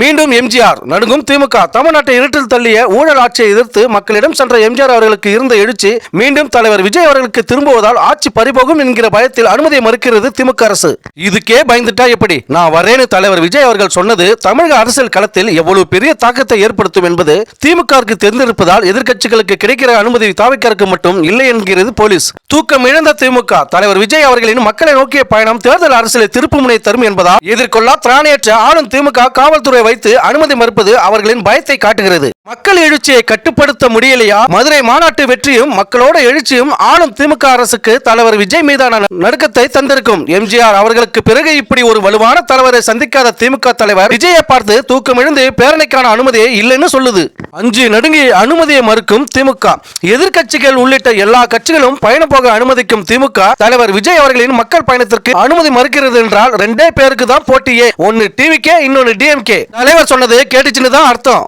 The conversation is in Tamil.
மீண்டும் எம்ஜிஆர். நடுங்கும் திமுக. தமிழ்நாட்டை இருட்டில் தள்ளிய ஊழல் ஆட்சியை எதிர்த்து மக்களிடம் சென்ற எம்ஜிஆர் அவர்களுக்கு இருந்த எழுச்சி மீண்டும் தலைவர் விஜய் அவர்களுக்கு திரும்புவதால் ஆட்சி பறிபோகும் என்கிற பயத்தில் அனுமதியை மறுக்கிறது திமுக அரசு. இதுக்கே பயந்துட்டா எப்படி? நான் வரேன்னு தலைவர் விஜய் அவர்கள் சொன்னது தமிழக அரசியல் களத்தில் எவ்வளவு பெரிய தாக்கத்தை ஏற்படுத்தும் என்பது திமுகவுக்கு தெரிந்திருப்பதால் எதிர்க்கட்சிகளுக்கு கிடைக்கிற அனுமதி தாவிக்கருக்கு மட்டும் இல்லை என்கிறது போலீஸ். தூக்கம் இழந்த திமுக. தலைவர் விஜய் அவர்களின் மக்களை நோக்கிய பயணம் தேர்தல் அரசியலை திருப்புமுனை தரும் என்பதால் எதிர்கொள்ளா திராணியற்ற ஆளும் திமுக காவல்துறை வைத்து அனுமதி மறுப்பது அவர்களின் பயத்தை காட்டுகிறது. மக்கள் எழுச்சியை கட்டுப்படுத்த முடியலையா? மதுரை மாநாட்டு வெற்றியும் மக்களோட எழுச்சியும் ஆளும் திமுக அரசுக்கு தலைவர் விஜய் மீதான நடுக்கத்தை தந்திருக்கும். எம்ஜிஆர் அவர்களுக்கு பிறகு இப்படி ஒரு வலுவான தலைவரை சந்திக்காத திமுக தலைவர் விஜயை பார்த்து தூக்கம் எழுந்து பேரணிக்கான அனுமதியை இல்லைன்னு சொல்லுது. அஞ்சு நடுங்கி அனுமதியை மறுக்கும் திமுக. எதிர்க்கட்சிகள் உள்ளிட்ட எல்லா கட்சிகளும் பயணம் போக அனுமதிக்கும் திமுக தலைவர் விஜய் அவர்களின் மக்கள் பயணத்திற்கு அனுமதி மறுக்கிறது என்றால் ரெண்டே பேருக்கு தான் போட்டியே. ஒன்னு டிவிகே இன்னொன்னு டிஎம்கே. தலைவர் சொன்னது கேட்டுச்சுன்னு தான் அர்த்தம்.